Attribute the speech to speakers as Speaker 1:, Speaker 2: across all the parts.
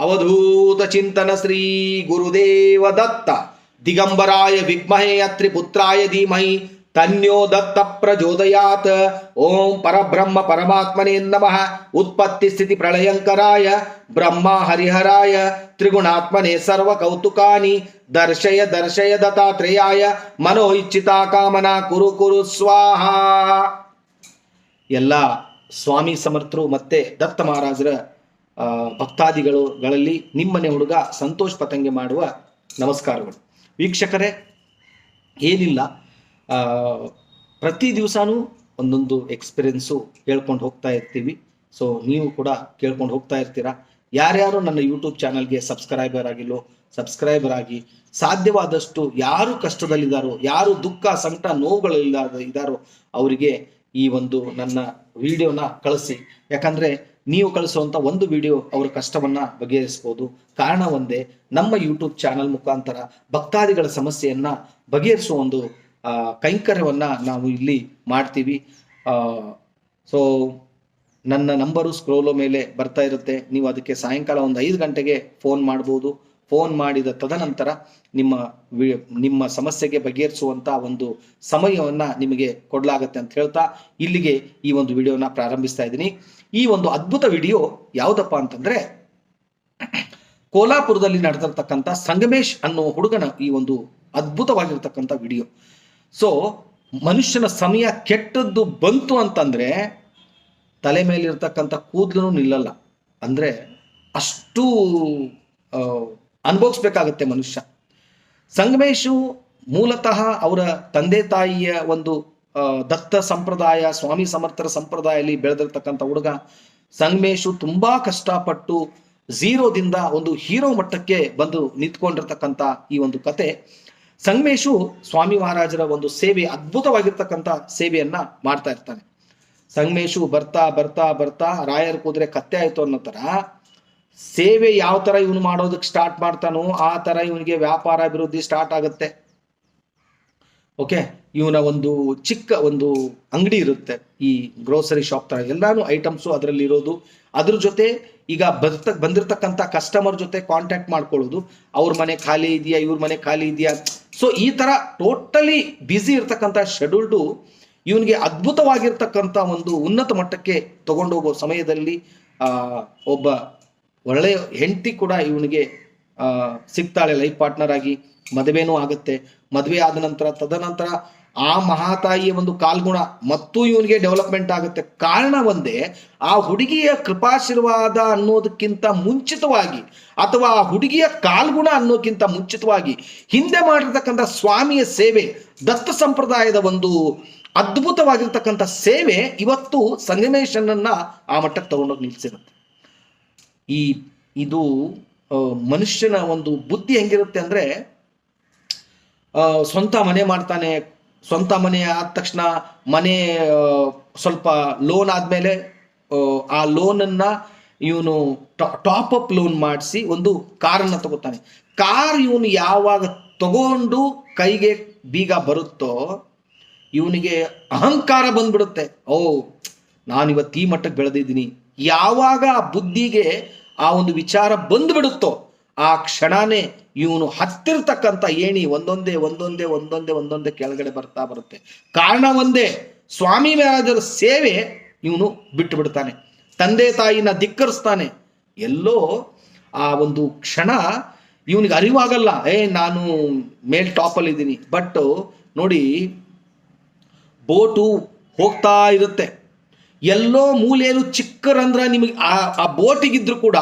Speaker 1: ಅವಧೂತ ಚಿಂತನ ಶ್ರೀ ಗುರುದೇವ ದತ್ತ. ದಿಗಂಬರಾಯ ವಿಮಹೇ ಅತ್ರಿ ಪುತ್ರಾಯ ಧೀಮಹಿ. ತನ್ಯೋ ದತ್ತ ಪ್ರಚೋದಯಾತ್. ಓಂ ಪರಬ್ರಹ್ಮ ಪರಮಾತ್ಮನೇ ನಮಃ. ಉತ್ಪತ್ತಿ ಸ್ಥಿತಿ ಪ್ರಳಯಂಕರಾಯ. ಬ್ರಹ್ಮ ಹರಿಹರಾಯ. ತ್ರಿಗುಣಾತ್ಮನೆ ಸರ್ವ ಕೌತುಕಾನಿ ದರ್ಶಯ ದರ್ಶಯ ದತ್ತಾತ್ರೇಯಾಯ. ಮನೋ ಇಚ್ಛಿತಾ ಕಾಮನಾ ಕುರು ಕುರು ಸ್ವಾಹ. ಎಲ್ಲ ಸ್ವಾಮಿ ಸಮರ್ಥರು ಮತ್ತೆ ದತ್ತ ಮಹಾರಾಜರ ಭಕ್ತಾದಿಗಳುಗಳಲ್ಲಿ ನಿಮ್ಮನೆ ಹುಡುಗ ಸಂತೋಷ್ ಪತಂಗೆ ಮಾಡುವ ನಮಸ್ಕಾರಗಳು. ವೀಕ್ಷಕರೇ, ಏನಿಲ್ಲ. ಪ್ರತಿ ದಿವಸನೂ ಒಂದೊಂದು ಎಕ್ಸ್ಪೀರಿಯನ್ಸು ಹೇಳ್ಕೊಂಡು ಹೋಗ್ತಾ ಇರ್ತೀವಿ. ಸೊ, ನೀವು ಕೂಡ ಕೇಳ್ಕೊಂಡು ಹೋಗ್ತಾ ಇರ್ತೀರಾ. ಯಾರ್ಯಾರು ನನ್ನ ಯೂಟ್ಯೂಬ್ ಚಾನಲ್ಗೆ ಸಬ್ಸ್ಕ್ರೈಬರ್ ಆಗಿಲ್ಲೋ, ಸಬ್ಸ್ಕ್ರೈಬರ್ ಆಗಿ ಸಾಧ್ಯವಾದಷ್ಟು ಯಾರು ಕಷ್ಟದಲ್ಲಿದ್ದಾರೋ, ಯಾರು ದುಃಖ, ಸಂಕಟ ನೋವುಗಳಿಲ್ಲ ಇದ್ದಾರೋ, ಅವರಿಗೆ ಈ ಒಂದು ನನ್ನ ವಿಡಿಯೋನ ಕಳಿಸಿ. ಯಾಕಂದ್ರೆ ನೀವು ಕಳಿಸುವಂತ ಒಂದು ವಿಡಿಯೋ ಅವರ ಕಷ್ಟವನ್ನ ಬಗೆಹರಿಸಬಹುದು ಕಾರಣ ಒಂದೇ, ನಮ್ಮ ಯೂಟ್ಯೂಬ್ ಚಾನಲ್ ಮುಖಾಂತರ ಭಕ್ತಾದಿಗಳ ಸಮಸ್ಯೆಯನ್ನ ಬಗೆಹರಿಸುವ ಒಂದು ಕೈಂಕರ್ಯವನ್ನ ನಾವು ಇಲ್ಲಿ ಮಾಡ್ತೀವಿ. ಸೊ ನನ್ನ ನಂಬರು ಸ್ಕ್ರೋಲೋ ಮೇಲೆ ಬರ್ತಾ ಇರುತ್ತೆ. ನೀವು ಅದಕ್ಕೆ ಸಾಯಂಕಾಲ ಒಂದು ಐದು ಗಂಟೆಗೆ ಫೋನ್ ಮಾಡ್ಬೋದು. ಫೋನ್ ಮಾಡಿದ ತದನಂತರ ನಿಮ್ಮ ನಿಮ್ಮ ಸಮಸ್ಯೆಗೆ ಬಗೆಹರಿಸುವಂತ ಒಂದು ಸಮಯವನ್ನ ನಿಮಗೆ ಕೊಡಲಾಗತ್ತೆ ಅಂತ ಹೇಳ್ತಾ ಇಲ್ಲಿಗೆ ಈ ಒಂದು ವಿಡಿಯೋನ ಪ್ರಾರಂಭಿಸ್ತಾ ಇದ್ದೀನಿ. ಈ ಒಂದು ಅದ್ಭುತ ವಿಡಿಯೋ ಯಾವುದಪ್ಪ ಅಂತಂದ್ರೆ ಕೋಲಾಪುರದಲ್ಲಿ ನಡೆದಿರ್ತಕ್ಕಂಥ ಸಂಗಮೇಶ್ ಅನ್ನೋ ಹುಡುಗನ ಈ ಒಂದು ಅದ್ಭುತವಾಗಿರ್ತಕ್ಕಂಥ ವಿಡಿಯೋ. ಸೊ ಮನುಷ್ಯನ ಸಮಯ ಕೆಟ್ಟದ್ದು ಬಂತು ಅಂತಂದ್ರೆ ತಲೆ ಮೇಲಿರ್ತಕ್ಕಂಥ ಕೂದಲು ನಿಲ್ಲಲ್ಲ. ಅಂದ್ರೆ ಅಷ್ಟು ಅನುಭವಿಸ್ಬೇಕಾಗತ್ತೆ ಮನುಷ್ಯ. ಸಂಗಮೇಶು ಮೂಲತಃ ಅವರ ತಂದೆ ತಾಯಿಯ ಒಂದು ದತ್ತ ಸಂಪ್ರದಾಯ, ಸ್ವಾಮಿ ಸಮರ್ಥರ ಸಂಪ್ರದಾಯದಲ್ಲಿ ಬೆಳೆದಿರ್ತಕ್ಕಂಥ ಹುಡುಗ ಸಂಗಮೇಶು ತುಂಬಾ ಕಷ್ಟಪಟ್ಟು ಝೀರೋದಿಂದ ಒಂದು ಹೀರೋ ಮಟ್ಟಕ್ಕೆ ಬಂದು ನಿಂತ್ಕೊಂಡಿರ್ತಕ್ಕಂಥ ಈ ಒಂದು ಕತೆ. ಸಂಗಮೇಶು ಸ್ವಾಮಿ ಮಹಾರಾಜರ ಒಂದು ಸೇವೆ ಅದ್ಭುತವಾಗಿರ್ತಕ್ಕಂಥ ಸೇವೆಯನ್ನ ಮಾಡ್ತಾ ಇರ್ತಾನೆ. ಸಂಗಮೇಶು ಬರ್ತಾ ಬರ್ತಾ ಬರ್ತಾ ರಾಯರ್ ಕೂದ್ರೆ ಕತ್ತೆ ಆಯ್ತು ಅನ್ನೋ ತರ ಸೇವೆ ಯಾವ ತರ ಇವನು ಮಾಡೋದಕ್ಕೆ ಸ್ಟಾರ್ಟ್ ಮಾಡ್ತಾನೋ ಆ ತರ ಇವನಿಗೆ ವ್ಯಾಪಾರ ಅಭಿವೃದ್ಧಿ ಸ್ಟಾರ್ಟ್ ಆಗುತ್ತೆ. ಓಕೆ ಇವನ ಒಂದು ಚಿಕ್ಕ ಒಂದು ಅಂಗಡಿ ಇರುತ್ತೆ ಈ ಗ್ರೋಸರಿ ಶಾಪ್ ತರ. ಎಲ್ಲಾನು ಐಟಮ್ಸು ಅದರಲ್ಲಿ ಇರೋದು. ಅದ್ರ ಜೊತೆ ಈಗ ಬರ್ತ ಬಂದಿರತಕ್ಕಂಥ ಕಸ್ಟಮರ್ ಜೊತೆ ಕಾಂಟ್ಯಾಕ್ಟ್ ಮಾಡ್ಕೊಳ್ಳೋದು. ಅವ್ರ ಮನೆ ಖಾಲಿ ಇದೆಯಾ, ಇವ್ರ ಮನೆ ಖಾಲಿ ಇದೆಯಾ? ಸೊ ಈ ತರ ಟೋಟಲಿ ಬ್ಯುಸಿ ಇರ್ತಕ್ಕಂಥ ಶೆಡ್ಯೂಲ್ಡು ಇವನಿಗೆ ಅದ್ಭುತವಾಗಿರ್ತಕ್ಕಂಥ ಒಂದು ಉನ್ನತ ಮಟ್ಟಕ್ಕೆ ತಗೊಂಡೋಗೋ ಸಮಯದಲ್ಲಿ ಒಬ್ಬ ಒಳ್ಳೆಯ ಹೆಂಡತಿ ಕೂಡ ಇವನಿಗೆ ಸಿಗ್ತಾಳೆ ಲೈಫ್ ಪಾರ್ಟ್ನರ್ ಆಗಿ. ಮದುವೆನೂ ಆಗುತ್ತೆ. ಮದುವೆ ಆದ ನಂತರ, ತದನಂತರ ಆ ಮಹಾತಾಯಿಯ ಒಂದು ಕಾಲ್ಗುಣ ಮತ್ತು ಇವನಿಗೆ ಡೆವಲಪ್ಮೆಂಟ್ ಆಗುತ್ತೆ. ಕಾರಣ ಒಂದೇ, ಆ ಹುಡುಗಿಯ ಕೃಪಾಶೀರ್ವಾದ ಅನ್ನೋದಕ್ಕಿಂತ ಮುಂಚಿತವಾಗಿ ಅಥವಾ ಆ ಹುಡುಗಿಯ ಕಾಲ್ಗುಣ ಅನ್ನೋಕ್ಕಿಂತ ಮುಂಚಿತವಾಗಿ ಹಿಂದೆ ಮಾಡಿರ್ತಕ್ಕಂಥ ಸ್ವಾಮಿಯ ಸೇವೆ, ದತ್ತ ಸಂಪ್ರದಾಯದ ಒಂದು ಅದ್ಭುತವಾಗಿರ್ತಕ್ಕಂಥ ಸೇವೆ ಇವತ್ತು ಸಂಗಮೇಶನನ್ನ ಆ ಮಟ್ಟಕ್ಕೆ ತಗೊಂಡೋಗಿ ನಿಲ್ಸಿರುತ್ತೆ. ಈ ಇದು ಮನುಷ್ಯನ ಒಂದು ಬುದ್ಧಿ ಹೆಂಗಿರುತ್ತೆ ಅಂದ್ರೆ ಸ್ವಂತ ಮನೆ ಮಾಡ್ತಾನೆ ಸ್ವಂತ ಮನೆ ಆದ ತಕ್ಷಣ ಮನೆ ಸ್ವಲ್ಪ ಲೋನ್ ಆದಮೇಲೆ ಆ, ಲೋನನ್ನು ಇವನು ಟಾಪ್ ಅಪ್ ಲೋನ್ ಮಾಡಿಸಿ ಒಂದು ಕಾರನ್ನು ತಗೋತಾನೆ. ಕಾರ್ ಇವನು ಯಾವಾಗ ತಗೊಂಡು ಕೈಗೆ ಬೀಗ ಬರುತ್ತೋ ಇವನಿಗೆ ಅಹಂಕಾರ ಬಂದ್ಬಿಡುತ್ತೆ. ಓ ನಾನು ಇವತ್ತು ಈ ಮಟ್ಟಕ್ಕೆ ಬೆಳೆದಿದ್ದೀನಿ. ಯಾವಾಗ ಆ ಬುದ್ಧಿಗೆ ಆ ಒಂದು ವಿಚಾರ ಬಂದ್ಬಿಡುತ್ತೋ, ಆ ಕ್ಷಣನೇ ಇವನು ಹತ್ತಿರ್ತಕ್ಕಂಥ ಏಣಿ ಒಂದೊಂದೇ ಒಂದೊಂದೇ ಒಂದೊಂದೇ ಒಂದೊಂದೇ ಕೆಳಗಡೆ ಬರ್ತಾ ಬರುತ್ತೆ. ಕಾರಣ ಒಂದೇ, ಸ್ವಾಮಿ ಮಹಾರಾಜರ ಸೇವೆ ಇವನು ಬಿಟ್ಟು ಬಿಡ್ತಾನೆ ತಂದೆ ತಾಯಿನ ಧಿಕ್ಕರಿಸ್ತಾನೆ. ಎಲ್ಲೋ ಆ ಒಂದು ಕ್ಷಣ ಇವನಿಗೆ ಅರಿವಾಗಲ್ಲ, ಏ, ನಾನು ಮೇಲ್ ಟಾಪಲ್ಲಿ ಇದ್ದೀನಿ ಬಟ್ ನೋಡಿ, ಬೋಟು ಹೋಗ್ತಾ ಇರುತ್ತೆ. ಎಲ್ಲೋ ಮೂಲೆಯಲ್ಲೂ ಚಿಕ್ಕರಂದ್ರ ನಿಮಗೆ ಆ ಆ ಬೋಟಿಗಿದ್ರು ಕೂಡ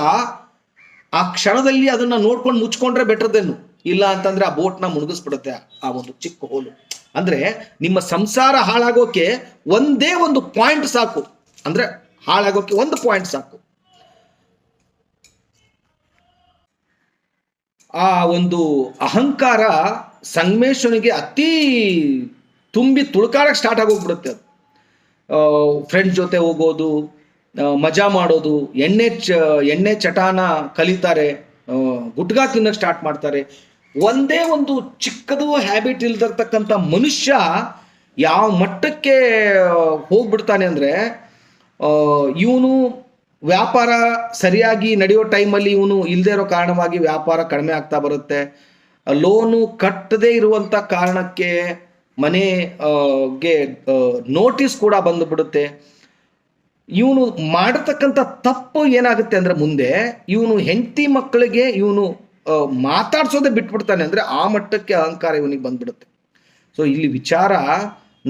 Speaker 1: ಆ ಕ್ಷಣದಲ್ಲಿ ಅದನ್ನ ನೋಡ್ಕೊಂಡು ಮುಚ್ಕೊಂಡ್ರೆ ಬೆಟರ್ದೇನು ಇಲ್ಲ ಅಂತಂದ್ರೆ ಆ ಬೋಟ್ನ ಮುಳುಗಿಸ್ಬಿಡುತ್ತೆ ಆ ಒಂದು ಚಿಕ್ಕ ಹೋಲು. ಅಂದ್ರೆ ನಿಮ್ಮ ಸಂಸಾರ ಹಾಳಾಗೋಕೆ ಒಂದೇ ಒಂದು ಪಾಯಿಂಟ್ ಸಾಕು. ಅಂದ್ರೆ ಹಾಳಾಗೋಕೆ ಒಂದು ಪಾಯಿಂಟ್ ಸಾಕು. ಆ ಒಂದು ಅಹಂಕಾರ ಸಂಗಮೇಶ್ವನಿಗೆ ಅತಿ ತುಂಬಿ ತುಳುಕಾಡಕ್ಕೆ ಸ್ಟಾರ್ಟ್ ಆಗೋಗ್ಬಿಡುತ್ತೆ ಅದು. ಫ್ರೆಂಡ್ಸ್ ಜೊತೆ ಹೋಗೋದು ಮಜಾ ಮಾಡೋದು, ಎಣ್ಣೆ ಚ, ಎಣ್ಣೆ ಚಟಾನ ಕಲಿತಾರೆ ಗುಟ್ಗಾ ತಿನ್ನಕ್ಕೆ ಸ್ಟಾರ್ಟ್ ಮಾಡ್ತಾರೆ. ಒಂದೇ ಒಂದು ಚಿಕ್ಕದು ಹ್ಯಾಬಿಟ್ ಇಲ್ದಿರ್ತಕ್ಕಂಥ ಮನುಷ್ಯ ಯಾವ ಮಟ್ಟಕ್ಕೆ ಹೋಗ್ಬಿಡ್ತಾನೆ ಅಂದರೆ ಇವನು ವ್ಯಾಪಾರ ಸರಿಯಾಗಿ ನಡೆಯೋ ಟೈಮಲ್ಲಿ ಇವನು ಇಲ್ಲದೆ ಇರೋ ಕಾರಣವಾಗಿ ವ್ಯಾಪಾರ ಕಡಿಮೆ ಆಗ್ತಾ ಬರುತ್ತೆ. ಲೋನು ಕಟ್ಟದೇ ಇರುವಂಥ ಕಾರಣಕ್ಕೆ ಮನೆ ಗೆ ನೋಟಿಸ್ ಕೂಡ ಬಂದುಬಿಡುತ್ತೆ. ಇವನು ಮಾಡತಕ್ಕಂಥ ತಪ್ಪು ಏನಾಗುತ್ತೆ ಅಂದ್ರೆ ಮುಂದೆ ಇವನು ಹೆಂಡತಿ ಮಕ್ಕಳಿಗೆ ಇವನು ಮಾತಾಡ್ಸೋದೇ ಬಿಟ್ಬಿಡ್ತಾನೆ ಅಂದ್ರೆ ಆ ಮಟ್ಟಕ್ಕೆ ಅಹಂಕಾರ ಇವನಿಗೆ ಬಂದ್ಬಿಡುತ್ತೆ. ಸೊ ಇಲ್ಲಿ ವಿಚಾರ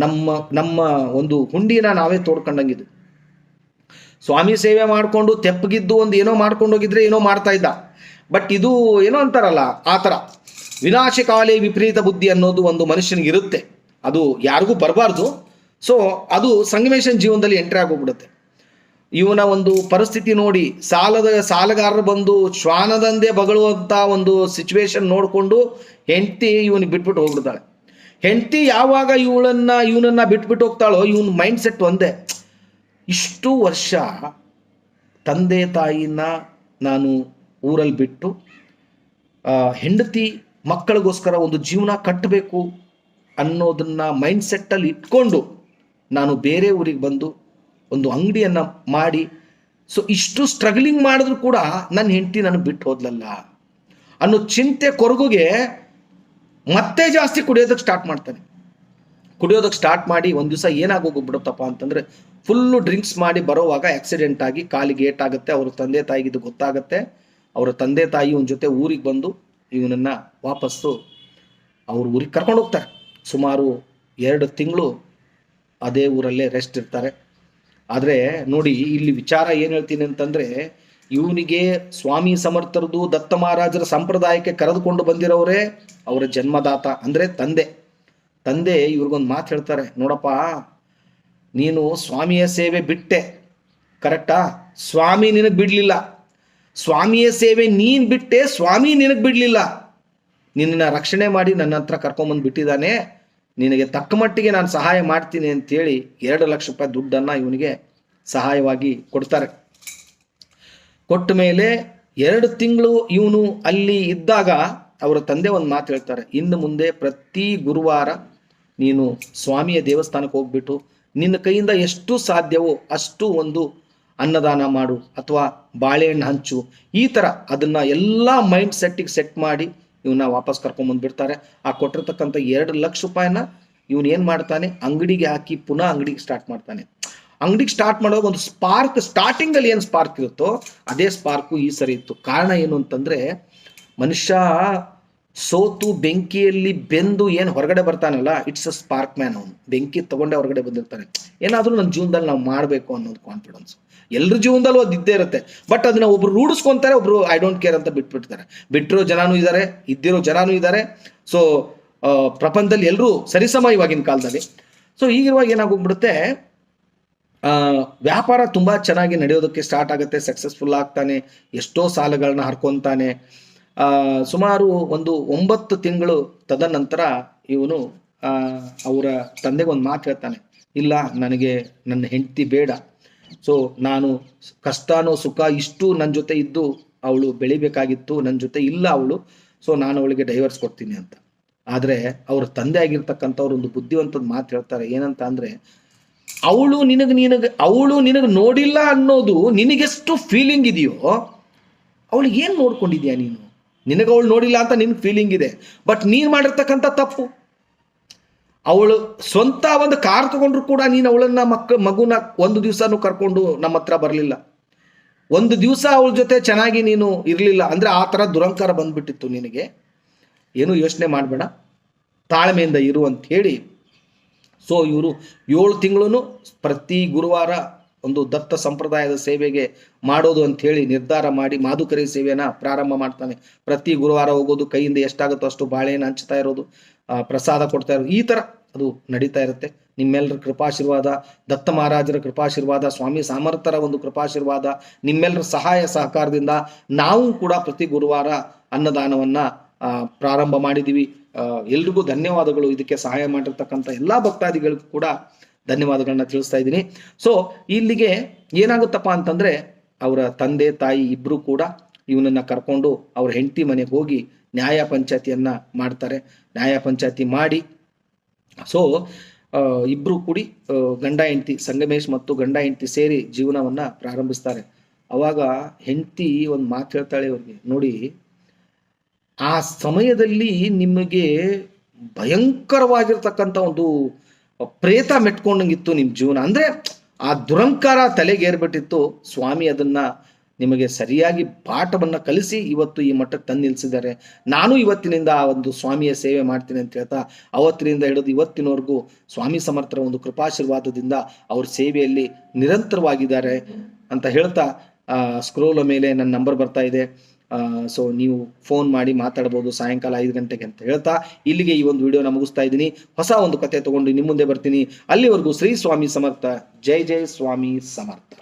Speaker 1: ನಮ್ಮ ನಮ್ಮ ಒಂದು ಹುಂಡಿನ ನಾವೇ ತೋಡ್ಕೊಂಡಂಗಿದೆ. ಸ್ವಾಮಿ ಸೇವೆ ಮಾಡಿಕೊಂಡು ತೆಪ್ಪಗಿದ್ದು ಒಂದು ಏನೋ ಮಾಡ್ಕೊಂಡು ಹೋಗಿದ್ರೆ ಏನೋ ಮಾಡ್ತಾ ಇದ್ದ. ಬಟ್ ಇದು ಏನೋ ಅಂತಾರಲ್ಲ, ಆ ಥರ. ವಿನಾಶಕಾಲಿ ವಿಪರೀತ ಬುದ್ಧಿ ಅನ್ನೋದು ಒಂದು ಮನುಷ್ಯನಿಗೆ ಇರುತ್ತೆ. ಅದು ಯಾರಿಗೂ ಬರಬಾರ್ದು. ಸೊ ಅದು ಸಂಗಮೇಶನ್ ಜೀವನದಲ್ಲಿ ಎಂಟ್ರಿ ಆಗೋಗ್ಬಿಡುತ್ತೆ. ಇವನ ಒಂದು ಪರಿಸ್ಥಿತಿ ನೋಡಿ, ಸಾಲದ, ಸಾಲಗಾರರು ಬಂದು ಶ್ವಾನದಂದೇ ಬಗಳುವಂಥ ಒಂದು ಸಿಚುವೇಶನ್ ನೋಡಿಕೊಂಡು ಹೆಂಡತಿ ಇವನಿಗೆ ಬಿಟ್ಬಿಟ್ಟು ಹೋಗ್ಬಿಡ್ತಾಳೆ. ಹೆಂಡತಿ ಯಾವಾಗ ಇವಳನ್ನ, ಇವನನ್ನ ಬಿಟ್ಬಿಟ್ಟು ಹೋಗ್ತಾಳೋ, ಇವನ ಮೈಂಡ್ ಸೆಟ್ ಒಂದೇ. ಇಷ್ಟು ವರ್ಷ ತಂದೆ ತಾಯಿನ ನಾನು ಊರಲ್ಲಿ ಬಿಟ್ಟು ಹೆಂಡತಿ ಮಕ್ಕಳಿಗೋಸ್ಕರ ಒಂದು ಜೀವನ ಕಟ್ಟಬೇಕು ಅನ್ನೋದನ್ನ ಮೈಂಡ್ ಸೆಟ್ಟಲ್ಲಿ ಇಟ್ಕೊಂಡು ನಾನು ಬೇರೆ ಊರಿಗೆ ಬಂದು ಒಂದು ಅಂಗಡಿಯನ್ನ ಮಾಡಿ ಸೊ ಇಷ್ಟು ಸ್ಟ್ರಗ್ಲಿಂಗ್ ಮಾಡಿದ್ರು ಕೂಡ ನನ್ನ ಹೆಂಡತಿ ನನಗೆ ಬಿಟ್ಟು ಹೋದ್ಲಲ್ಲ ಅನ್ನೋ ಚಿಂತೆ ಕೊರಗುಗೆ ಮತ್ತೆ ಜಾಸ್ತಿ ಕುಡಿಯೋದಕ್ಕೆ ಸ್ಟಾರ್ಟ್ ಮಾಡ್ತಾನೆ. ಕುಡಿಯೋದಕ್ಕೆ ಸ್ಟಾರ್ಟ್ ಮಾಡಿ ಒಂದು ದಿವಸ ಏನಾಗೋಗ್ಬಿಡುತ್ತಪ್ಪ ಅಂತಂದ್ರೆ ಫುಲ್ಲು ಡ್ರಿಂಕ್ಸ್ ಮಾಡಿ ಬರೋವಾಗ ಆಕ್ಸಿಡೆಂಟ್ ಆಗಿ ಕಾಲಿಗೆ ಏಟಾಗುತ್ತೆ ಅವ್ರ ತಂದೆ ತಾಯಿಗೆ ಇದು ಗೊತ್ತಾಗುತ್ತೆ. ಅವರ ತಂದೆ ತಾಯಿ ಒಂದು ಜೊತೆ ಊರಿಗೆ ಬಂದು ಇವನನ್ನ ವಾಪಸ್ಸು ಅವ್ರ ಊರಿಗೆ ಕರ್ಕೊಂಡು ಹೋಗ್ತಾರೆ. ಸುಮಾರು ಎರಡು ತಿಂಗಳು ಅದೇ ಊರಲ್ಲೇ ರೆಸ್ಟ್ ಇರ್ತಾರೆ. ಆದರೆ ನೋಡಿ, ಇಲ್ಲಿ ವಿಚಾರ ಏನು ಹೇಳ್ತೀನಿ ಅಂತಂದರೆ, ಇವನಿಗೆ ಸ್ವಾಮಿ ಸಮರ್ಥರದು ದತ್ತ ಮಹಾರಾಜರ ಸಂಪ್ರದಾಯಕ್ಕೆ ಕರೆದುಕೊಂಡು ಬಂದಿರೋರೇ ಅವರ ಜನ್ಮದಾತ, ಅಂದರೆ ತಂದೆ. ತಂದೆ ಇವ್ರಿಗೊಂದು ಮಾತು ಹೇಳ್ತಾರೆ, ನೋಡಪ್ಪ, ನೀನು ಸ್ವಾಮಿಯ ಸೇವೆ ಬಿಟ್ಟೆ ಕರೆಕ್ಟಾ ಸ್ವಾಮಿ ನಿನಗೆ ಬಿಡಲಿಲ್ಲ. ಸ್ವಾಮಿಯ ಸೇವೆ ನೀನು ಬಿಟ್ಟೆ, ಸ್ವಾಮಿ ನಿನಗೆ ಬಿಡಲಿಲ್ಲ. ನಿನ್ನ ರಕ್ಷಣೆ ಮಾಡಿ ನನ್ನ ಹತ್ರ ಕರ್ಕೊಂಬಂದು ಬಿಟ್ಟಿದ್ದಾನೆ. ನಿನಗೆ ತಕ್ಕ ಮಟ್ಟಿಗೆ ನಾನು ಸಹಾಯ ಮಾಡ್ತೀನಿ ಅಂತೇಳಿ ಎರಡು ಲಕ್ಷ ರೂಪಾಯಿ ದುಡ್ಡನ್ನು ಇವನಿಗೆ ಸಹಾಯವಾಗಿ ಕೊಡ್ತಾರೆ. ಕೊಟ್ಟ ಮೇಲೆ ಎರಡು ತಿಂಗಳು ಇವನು ಅಲ್ಲಿ ಇದ್ದಾಗ ಅವರ ತಂದೆ ಒಂದು ಮಾತು ಹೇಳ್ತಾರೆ, ಇನ್ನು ಮುಂದೆ ಪ್ರತಿ ಗುರುವಾರ ನೀನು ಸ್ವಾಮಿಯ ದೇವಸ್ಥಾನಕ್ಕೆ ಹೋಗ್ಬಿಟ್ಟು ನಿನ್ನ ಕೈಯಿಂದ ಎಷ್ಟು ಸಾಧ್ಯವೋ ಅಷ್ಟು ಒಂದು ಅನ್ನದಾನ ಮಾಡು, ಅಥವಾ ಬಾಳೆಹಣ್ಣು ಹಂಚು. ಈ ಥರ ಅದನ್ನು ಎಲ್ಲ ಮೈಂಡ್ ಸೆಟ್ಟಿಗೆ ಸೆಟ್ ಮಾಡಿ ಇವನ್ನ ವಾಪಸ್ ಕರ್ಕೊಂಬಂದ್ಬಿಡ್ತಾರೆ ಆ ಕೊಟ್ಟಿರ್ತಕ್ಕಂಥ ಎರಡು ಲಕ್ಷ ರೂಪಾಯಿನ ಇವನು ಏನು ಮಾಡ್ತಾನೆ? ಅಂಗಡಿಗೆ ಹಾಕಿ ಪುನಃ ಅಂಗಡಿಗೆ ಸ್ಟಾರ್ಟ್ ಮಾಡ್ತಾನೆ. ಅಂಗಡಿಗೆ ಸ್ಟಾರ್ಟ್ ಮಾಡುವಾಗ ಒಂದು ಸ್ಪಾರ್ಕ್ ಸ್ಟಾರ್ಟಿಂಗ್ ಅಲ್ಲಿ ಏನು ಸ್ಪಾರ್ಕ್ ಇರುತ್ತೋ ಅದೇ ಸ್ಪಾರ್ಕು ಈ ಸರಿ ಇತ್ತು. ಕಾರಣ ಏನು ಅಂತಂದ್ರೆ ಮನುಷ್ಯ ಸೋತು ಬೆಂಕಿಯಲ್ಲಿ ಬೆಂದು ಏನು ಹೊರಗಡೆ ಬರ್ತಾನಲ್ಲ ಇಟ್ಸ್ ಅ ಸ್ಪಾರ್ಕ್ ಮ್ಯಾನ್ ಅವನು. ಬೆಂಕಿ ತಗೊಂಡೆ ಹೊರಗಡೆ ಬಂದಿರ್ತಾನೆ. ಏನಾದರೂ ನನ್ನ ಜೀವನದಲ್ಲಿ ನಾವು ಮಾಡಬೇಕು ಅನ್ನೋದು ಕಾನ್ಫಿಡೆನ್ಸ್ ಎಲ್ಲರ ಜೀವನದಲ್ಲೂ ಅದು ಇದ್ದೇ ಇರುತ್ತೆ. ಬಟ್ ಅದನ್ನ ಒಬ್ರು ರೂಢಿಸ್ಕೊಂತಾರೆ, ಒಬ್ರು ಐ ಡೋಂಟ್ ಕೇರ್ ಅಂತ ಬಿಟ್ಬಿಡ್ತಾರೆ. ಬಿಟ್ಟಿರೋ ಜನನೂ ಇದ್ದಾರೆ ಇದ್ದಿರೋ ಜನನೂ ಇದ್ದಾರೆ ಸೊ ಪ್ರಪಂಚದಲ್ಲಿ ಎಲ್ಲರೂ ಸರಿಸಮ ಇವಾಗಿನ ಕಾಲದಲ್ಲಿ. ಸೊ ಈಗಿರುವಾಗ ಏನಾಗೋಗ್ಬಿಡುತ್ತೆ ವ್ಯಾಪಾರ ತುಂಬಾ ಚೆನ್ನಾಗಿ ನಡೆಯೋದಕ್ಕೆ ಸ್ಟಾರ್ಟ್ ಆಗುತ್ತೆ ಸಕ್ಸಸ್ಫುಲ್ ಆಗ್ತಾನೆ, ಎಷ್ಟೋ ಸಾಲಗಳನ್ನ ಹರ್ಕೊಂತಾನೆ. ಸುಮಾರು ಒಂದು ಒಂಬತ್ತು ತಿಂಗಳು ತದನಂತರ ಇವನು ಅವರ ತಂದೆಗೆ ಒಂದು ಮಾತು ಹೇಳ್ತಾನೆ. ಇಲ್ಲ, ನನಗೆ ನನ್ನ ಹೆಂಡತಿ ಬೇಡ. ಸೊ ನಾನು ಕಷ್ಟನೋ ಸುಖ ಇಷ್ಟು ನನ್ನ ಜೊತೆ ಇದ್ದು ಅವಳು ಬೆಳಿಬೇಕಾಗಿತ್ತು ನನ್ನ ಜೊತೆ ಇಲ್ಲ ಅವಳು. ಸೊ ನಾನು ಅವಳಿಗೆ ಡೈವರ್ಸ್ ಕೊಡ್ತೀನಿ ಅಂತ. ಆದರೆ ಅವ್ರ ತಂದೆ ಆಗಿರ್ತಕ್ಕಂಥವ್ರು ಒಂದು ಬುದ್ಧಿವಂತದ ಮಾತು ಹೇಳ್ತಾರೆ, ಏನಂತ ಅಂದರೆ, ಅವಳು ನಿನಗೆ ನಿನಗೆ, ಅವಳು ನಿನಗೆ ನೋಡಿಲ್ಲ ಅನ್ನೋದು ನಿನಗೆಷ್ಟು ಫೀಲಿಂಗ್ ಇದೆಯೋ ಅವಳಿಗೆ ಏನು ನೋಡ್ಕೊಂಡಿದ್ಯಾ ನೀನು? ನಿನಗೆ ಅವಳು ನೋಡಿಲ್ಲ ಅಂತ ನಿನ್ ಫೀಲಿಂಗ್ ಇದೆ. ಬಟ್ ನೀನು ಮಾಡಿರ್ತಕ್ಕಂಥ ತಪ್ಪು. ಅವಳು ಸ್ವಂತ ಒಂದು ಕಾರ್ ತಗೊಂಡ್ರು ಕೂಡ ನೀನು ಅವಳನ್ನ ಮಕ್ಕ, ಮಗುನ ಒಂದು ದಿವಸನೂ ಕರ್ಕೊಂಡು ನಮ್ಮ ಹತ್ರ ಬರಲಿಲ್ಲ. ಒಂದು ದಿವಸ ಅವಳ ಜೊತೆ ಚೆನ್ನಾಗಿ ನೀನು ಇರಲಿಲ್ಲ ಅಂದ್ರೆ ಆ ಥರ ದುರಂಕಾರ ಬಂದ್ಬಿಟ್ಟಿತ್ತು ನಿನಗೆ. ಏನು ಯೋಚನೆ ಮಾಡಬೇಡ. ತಾಳ್ಮೆಯಿಂದ ಇರು ಅಂತ ಹೇಳಿ. ಸೊ ಇವರು ಏಳು ತಿಂಗಳು ಪ್ರತಿ ಗುರುವಾರ ಒಂದು ದತ್ತ ಸಂಪ್ರದಾಯದ ಸೇವೆಗೆ ಮಾಡೋದು ಅಂತ ಹೇಳಿ ನಿರ್ಧಾರ ಮಾಡಿ ಮಾಧುಕರಿ ಸೇವೆಯನ್ನ ಪ್ರಾರಂಭ ಮಾಡ್ತಾನೆ. ಪ್ರತಿ ಗುರುವಾರ ಹೋಗೋದು, ಕೈಯಿಂದ ಎಷ್ಟಾಗುತ್ತೋ ಅಷ್ಟು ಬಾಳೆಹಣ್ಣು ಹಂಚ್ತಾ ಇರೋದು ಪ್ರಸಾದ ಕೊಡ್ತಾ ಇರೋದು. ಈ ತರ ಅದು ನಡೀತಾ ಇರುತ್ತೆ. ನಿಮ್ಮೆಲ್ಲರ ಕೃಪಾಶೀರ್ವಾದ, ದತ್ತ ಮಹಾರಾಜರ ಕೃಪಾಶೀರ್ವಾದ, ಸ್ವಾಮಿ ಸಾಮರ್ಥ್ಯರ ಒಂದು ಕೃಪಾಶೀರ್ವಾದ ನಿಮ್ಮೆಲ್ಲರ ಸಹಾಯ ಸಹಕಾರದಿಂದ ನಾವು ಕೂಡ ಪ್ರತಿ ಗುರುವಾರ ಅನ್ನದಾನವನ್ನ ಪ್ರಾರಂಭ ಮಾಡಿದೀವಿ ಎಲ್ರಿಗೂ ಧನ್ಯವಾದಗಳು. ಇದಕ್ಕೆ ಸಹಾಯ ಮಾಡಿರ್ತಕ್ಕಂಥ ಎಲ್ಲಾ ಭಕ್ತಾದಿಗಳಿಗೂ ಕೂಡ ಧನ್ಯವಾದಗಳನ್ನ ತಿಳಿಸ್ತಾ ಇದ್ದೀನಿ. ಸೊ ಇಲ್ಲಿಗೆ ಏನಾಗುತ್ತಪ್ಪ ಅಂತಂದ್ರೆ, ಅವರ ತಂದೆ, ತಾಯಿ ಇಬ್ರು ಕೂಡ ಇವನನ್ನ ಕರ್ಕೊಂಡು ಅವ್ರ ಹೆಂಡತಿ ಮನೆಗೆ ಹೋಗಿ ನ್ಯಾಯ ಪಂಚಾಯತಿಯನ್ನ ಮಾಡ್ತಾರೆ. ನ್ಯಾಯ ಪಂಚಾಯತಿ ಮಾಡಿ, ಸೊ ಇಬ್ರು ಕೂಡಿ ಗಂಡ, ಹೆಂಡತಿ, ಸಂಗಮೇಶ್ ಮತ್ತು ಗಂಡ, ಹೆಂಡತಿ ಸೇರಿ ಜೀವನವನ್ನ ಪ್ರಾರಂಭಿಸ್ತಾರೆ. ಅವಾಗ ಹೆಂಡತಿ ಒಂದು ಮಾತು ಹೇಳ್ತಾಳೆ ಅವ್ರಿಗೆ ನೋಡಿ, ಆ ಸಮಯದಲ್ಲಿ ನಿಮಗೆ ಭಯಂಕರವಾಗಿರ್ತಕ್ಕಂಥ ಒಂದು ಪ್ರೇತ ಮೆಟ್ಕೊಂಡಂಗಿತ್ತು ನಿಮ್ಮ ಜೀವನ. ಅಂದ್ರೆ ಆ ದುರಂಕಾರ ತಲೆಗೇರ್ಬಿಟ್ಟಿತ್ತು ಸ್ವಾಮಿ ಅದನ್ನ ನಿಮಗೆ ಸರಿಯಾಗಿ ಪಾಠವನ್ನ ಕಲಿಸಿ ಇವತ್ತು ಈ ಮಟ್ಟಕ್ಕೆ ತಂದು ನಿಲ್ಲಿಸಿದ್ದಾರೆ ನಾನು ಇವತ್ತಿನಿಂದ ಆ ಒಂದು ಸ್ವಾಮಿಯ ಸೇವೆ ಮಾಡ್ತೀನಿ ಅಂತ ಹೇಳ್ತಾ ಅವತ್ತಿನಿಂದ ಹಿಡಿದು ಇವತ್ತಿನವರೆಗೂ ಸ್ವಾಮಿ ಸಮರ್ಥರ ಒಂದು ಕೃಪಾಶೀರ್ವಾದದಿಂದ ಅವ್ರ ಸೇವೆಯಲ್ಲಿ ನಿರಂತರವಾಗಿದ್ದಾರೆ ಅಂತ ಹೇಳ್ತಾ ಸ್ಕ್ರೋಲ ಮೇಲೆ ನನ್ನ ನಂಬರ್ ಬರ್ತಾ ಇದೆ. ಸೊ ನೀವು ಫೋನ್ ಮಾಡಿ ಮಾತಾಡ್ಬೋದು ಸಾಯಂಕಾಲ ಐದು ಗಂಟೆಗೆ ಅಂತ ಹೇಳ್ತಾ ಇಲ್ಲಿಗೆ ಈ ಒಂದು ವಿಡಿಯೋನ ಮುಗಿಸ್ತಾ ಇದ್ದೀನಿ. ಹೊಸ ಒಂದು ಕತೆ ತಗೊಂಡು ನಿಮ್ಮ ಮುಂದೆ ಬರ್ತೀನಿ. ಅಲ್ಲಿವರೆಗೂ ಶ್ರೀ ಸ್ವಾಮಿ ಸಮರ್ಥ. ಜೈ ಜೈ ಸ್ವಾಮಿ ಸಮರ್ಥ.